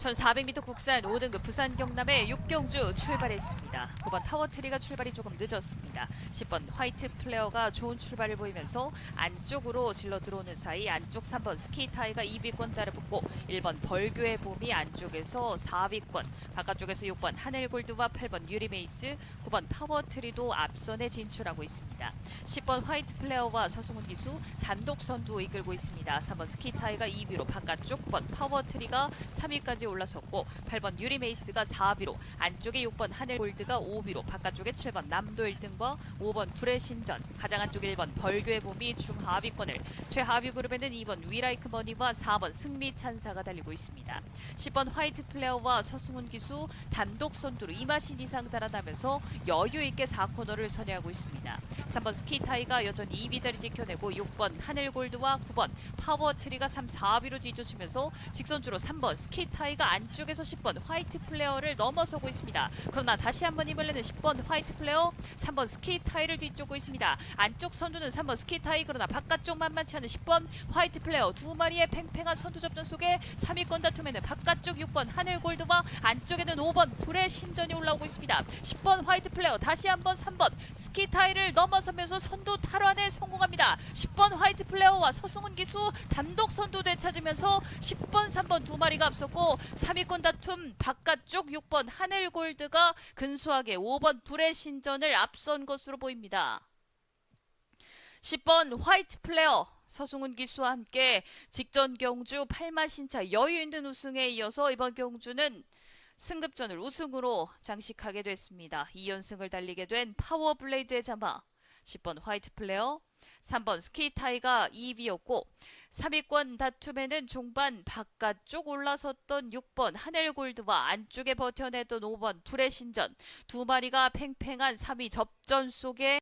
1400m 국산 5등급 부산 경남의 6경주 출발했습니다. 9번 타워트리가 출발이 조금 늦었습니다. 10번 화이트 플레어가 좋은 출발을 보이면서 안쪽으로 질러 들어오는 사이 안쪽 3번 스키타이가 2위권 따라붙고 1번 벌교의 봄이 안쪽에서 4위권 바깥쪽에서 6번 하늘골드와 8번 유리메이스 9번 타워트리도 앞선에 진출하고 있습니다. 10번 화이트 플레어와 서승훈 기수 단독 선두 이끌고 있습니다. 3번 스키타이가 2위로 바깥쪽 9번 파워트리가 3위까지 올라섰고 8번 유리메이스가 4위로 안쪽에 6번 하늘골드가 5위로 바깥쪽에 7번 남도 1등과 5번 불의 신전 가장 안쪽에 1번 벌교의 봄이 중하위권을 최하위 그룹에는 2번 위라이크 머니와 4번 승리 찬사가 달리고 있습니다. 10번 화이트 플레어와 서승훈 기수 단독 선두로 이마신 이상 달아나면서 여유 있게 4코너를 선회하고 있습니다. 3번 스키타이가 여전히 2위 자리 지켜내고 6번 하늘골드와 9번 파워트리가 3, 4위로 뒤쫓으면서 직선주로 3번 스키타이가 안쪽에서 10번 화이트 플레어를 넘어서고 있습니다. 그러나 다시 한번 힘을 내는 10번 화이트 플레어 3번 스키 타이를 뒤쫓고 있습니다. 안쪽 선두는 3번 스키 타이 그러나 바깥쪽 만만치 않은 10번 화이트 플레어 두 마리의 팽팽한 선두 접전 속에 3위권 다툼에는 바깥쪽 6번 하늘 골드와 안쪽에는 5번 불의 신전이 올라오고 있습니다. 10번 화이트 플레어 다시 한번 3번 스키 타이를 넘어서면서 선두 탈환에 성공합니다. 10번 화이트 플레어와 서승훈 기수 단독 선두 되찾으면서 10번 3번 두 마리가 앞섰고 3위권 다툼 바깥쪽 6번 하늘골드가 근소하게 5번 불의 신전을 앞선 것으로 보입니다. 10번 화이트 플레어 서승훈 기수와 함께 직전 경주 8마 신차 여유 있는 우승에 이어서 이번 경주는 승급전을 우승으로 장식하게 됐습니다. 2연승을 달리게 된 파워블레이드의 자마 10번 화이트 플레어 3번 스키타이가 2위였고 3위권 다툼에는 종반 바깥쪽 올라섰던 6번 하늘골드와 안쪽에 버텨냈던 5번 불의 신전. 두 마리가 팽팽한 3위 접전 속에